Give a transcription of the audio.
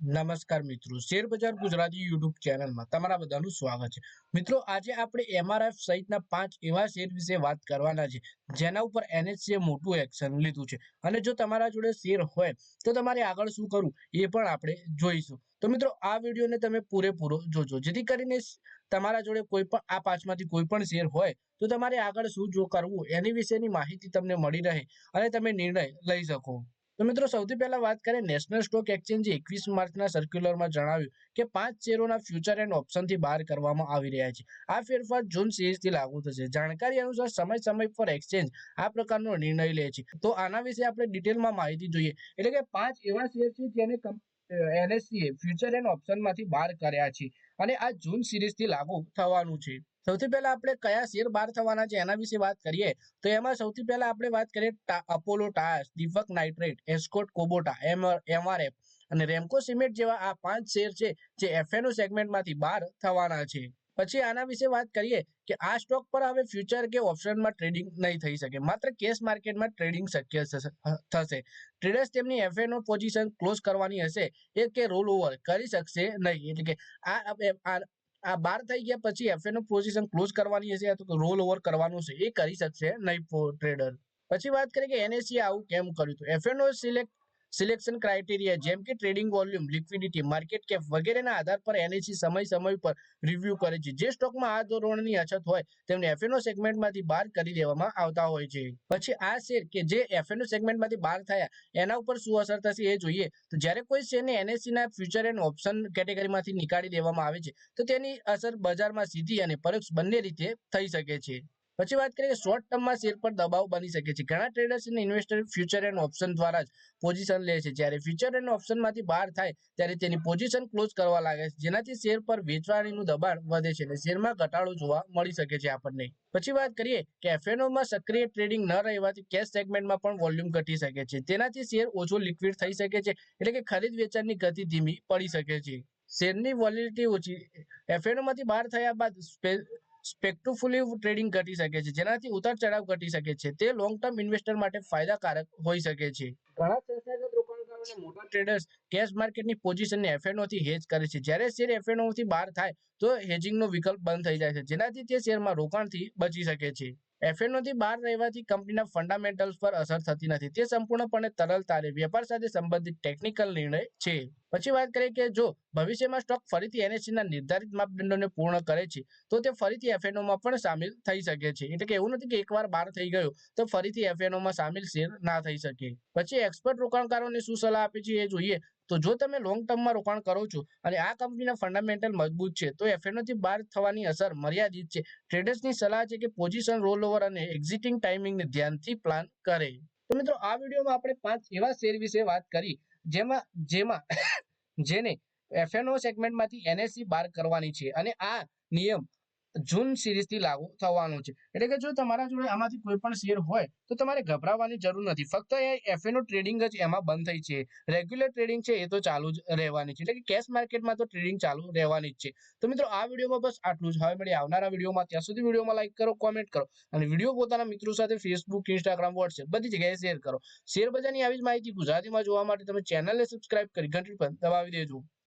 નમસ્કાર મિત્રો. Share Gujarati YouTube ચેનલમાં તમારા બધાનું સ્વાગત છે. મિત્રો, આજે આપણે એમઆરએફ સહિતના પાંચ એવા શેર વિશે વાત કરવાના છે, જેના ઉપર એનએચસીએ મોટું એક્શન લીધું છે. અને જો તમારા જોડે શેર હોય, તો તમારે આગળ શું કરવું એ પણ આપણે જોઈશું. તો મિત્રો, આ વિડીયોને તમે પૂરેપૂરો જોજો. જેથી કરીને તમારા જોડે કોઈ પણ, આ પાંચમાંથી કોઈ પણ શેર હોય, તો તમારે આગળ શું જો કરવું એની વિશેની માહિતી તમને મળી રહે અને તમે નિર્ણય લઈ શકો. તો મિત્રો સૌથી પહેલા વાત કરીએ નેશનલ સ્ટોક એક્સચેન્જે એકવીસ માર્ચના સર્ક્યુલરમાં જણાવ્યું કે પાંચ શેરોના ફ્યુચર એન્ડ ઓપ્શનથી બહાર કરવામાં આવી રહ્યા છે. આ ફેરફાર જૂન સિરીઝથી લાગુ થશે. જાણકારી અનુસાર સમય સમય પર એક્સચેન્જ આ પ્રકારનો નિર્ણય લે છે. તો આના વિશે આપણે ડિટેલમાં માહિતી જોઈએ. એટલે કે પાંચ એવા શેર છે જેને એનએસસીએ ફ્યુચર એન્ડ ઓપ્શનમાંથી બહાર કર્યા છે. અને આ જૂન સિરીઝથી લાગુ થવાનું છે. સૌથી પહેલા આપણે કયા શેર બહાર થવાના છે એના વિશે વાત કરીએ, તો એમાં સૌથી પહેલા આપણે વાત કરીએ Apollo tyres, Deepak Nitrite, Escorts Kubota MRF અને રેમકો સિમેન્ટ જેવા આ પાંચ શેર છે જે એફએનઓ સેગમેન્ટમાંથી બહાર થવાના છે. પછી આના વિશે વાત કરીએ કે આ સ્ટોક પર હવે ફ્યુચર કે ઓપ્શનમાં ટ્રેડિંગ નહીં થઈ શકે, માત્ર કેશ માર્કેટમાં ટ્રેડિંગ શક્ય થશે ટ્રેડર્સ તેમની એફએનઓ પોઝિશન ક્લોઝ કરવાની હશે એ કે રોલ ઓવર કરી શકશે નહીં, એટલે કે આ આ બાર થઈ ગયા પછી એફએનો પોઝિશન ક્લોઝ કરવાની હશે તો રોલ ઓવર કરવાનું છે, એ કરી શકશે નહીં ટ્રેડર પછી વાત કરીએ કે એનએસસી આવું કેમ કર્યું હતું? એફએનઓ સિલેક્ટ સિલેક્શન ક્રાઇટેરિયા જેમ કે trading volume liquidity market cap વગેરેના આધાર પર એનએસસી સમય સમય પર રિવ્યુ કરે છે. જે સ્ટોકમાં આ ધોરણની અછત હોય, તેમને એફએનઓ સેગમેન્ટમાંથી બહાર કરી દેવામાં આવતા હોય છે. પછી આ શેર કે જે એફએનઓ સેગમેન્ટમાંથી બહાર થયા, એના ઉપર શું અસર થશે એ જોઈએ. તો જ્યારે કોઈ શેરને એનએસસીના ફ્યુચર એન્ડ ઓપ્શન કેટેગરીમાંથી નીકાળી દેવામાં આવે છે, તો તેની અસર બજારમાં સીધી અને પરોક્ષ બંને રીતે થઈ શકે છે. પછી વાત કરીએ શોર્ટ ટર્મમાં શેર પર દબાવ બની શકે છે. ઘણા ટ્રેડર્સ અને ઇન્વેસ્ટર ફ્યુચર એન્ડ ઓપ્શન દ્વારા જ પોઝિશન લે છે. જ્યારે ફ્યુચર એન્ડ ઓપ્શનમાંથી બહાર થાય, ત્યારે તેની પોઝિશન ક્લોઝ કરવા લાગે છે. જેનાથી શેર પર વેચવાણીનું દબાણ વધે છે અને શેરમાં ઘટાડો જોવા મળી શકે છે આપણને. પછી વાત કરીએ કે એફએનઓમાં સક્રિય ટ્રેડિંગ ન રહેવાથી કેશ સેગમેન્ટમાં પણ વોલ્યુમ ઘટી શકે છે. તેનાથી શેર ઓછો લિક્વિડ થઈ શકે છે, એટલે કે ખરીદ વેચાણની ગતિ ધીમી પડી શકે છે. શેરની વોલિડિટી ઓછી એફએનઓમાંથી બહાર થયા બાદ સ્પેક્ટુફુલી ટ્રેડિંગ ઘટી શકે છે, જેનાથી ઉતાર ચઢાવ ઘટી શકે છે. તે લોંગ ટર્મ ઇન્વેસ્ટર માટે ફાયદાકારક હોઈ શકે છે. ઘણા સંસ્થાગત રોકાણકારોને મોટા ટ્રેડર્સ કેશ માર્કેટની પોઝિશનને એફએનઓથી હેજ કરે છે. જ્યારે શેર એફએનઓથી બહાર થાય, તો હેજિંગનો વિકલ્પ બંધ થઈ જાય છે. જેનાથી તે શેરમાં રોકાણથી બચી શકે છે. એફએનઓ થી બહાર રહેવાથી કંપનીના ફંડામેન્ટલ્સ પર અસર થતી નથી. તે સંપૂર્ણપણે તરલતા અને વેપાર સાથે સંબંધિત ટેકનિકલ નિર્ણય છે. પછી વાત કરીએ કે જો ભવિષ્યમાં સ્ટોક ફરીથી એનએસસીના નિર્ધારિત માપદંડોને પૂર્ણ કરે છે, તો તે ફરીથી એફએનઓમાં પણ સામેલ થઈ શકે છે. એટલે કે એવું નથી કે એકવાર બહાર થઈ ગયો, તો ફરીથી એફએનઓમાં સામેલ શેર ના થઈ શકે. પછી એક્સપર્ટ રોકાણકારોને શું સલાહ આપે છે એ જોઈએ. તો જો તમે લોંગ ટર્મમાં રોકાણ કરો છો અને આ કંપનીના ફંડામેન્ટલ મજબૂત છે, તો એફએનઓથી બહાર થવાની અસર મર્યાદિત છે. ટ્રેડર્સની સલાહ છે કે પોઝિશન રોલ ઓવર અને એક્ઝિટિંગ ટાઈમિંગને ધ્યાનથી પ્લાન કરે. તો મિત્રો, આ વિડીયોમાં આપણે પાંચ એવા શેર વિશે વાત કરી, જેમાં જેમાં જેને એફએનઓ સેગમેન્ટમાંથી એનએસસી બહાર કરવાની છે. અને આ નિયમ જૂન સિરીઝથી લાગુ થવાનું છે. એટલે કે જો તમારા જોડે આમાંથી કોઈ પણ શેર હોય, તો તમારે ગભરાવાની જરૂર નથી. ફક્ત એ એફએનઓ ટ્રેડિંગ જ એમાં બંધ થઈ છે. રેગ્યુલર ટ્રેડિંગ છે એ તો ચાલુ જ રહેવાની છે. એટલે કે કેશ માર્કેટમાં તો ટ્રેડિંગ ચાલુ રહેવાની જ છે. તો મિત્રો, આ વિડીયોમાં બસ આટલું જ. હવે મળી આવનારા વિડીયોમાં. ત્યાં સુધી વિડીયોમાં લાઈક કરો કોમેન્ટ કરો અને વીડિયો પોતાના મિત્રો સાથે ફેસબુક ઇન્સ્ટાગ્રામ વોટ્સએપ બધી જગ્યાએ શેર કરો. શેર બજારની આવી જ માહિતી ગુજરાતીમાં જોવા માટે તમે ચેનલને સબસ્ક્રાઇબ કરી ઘંટી પર દબાવી દેજો.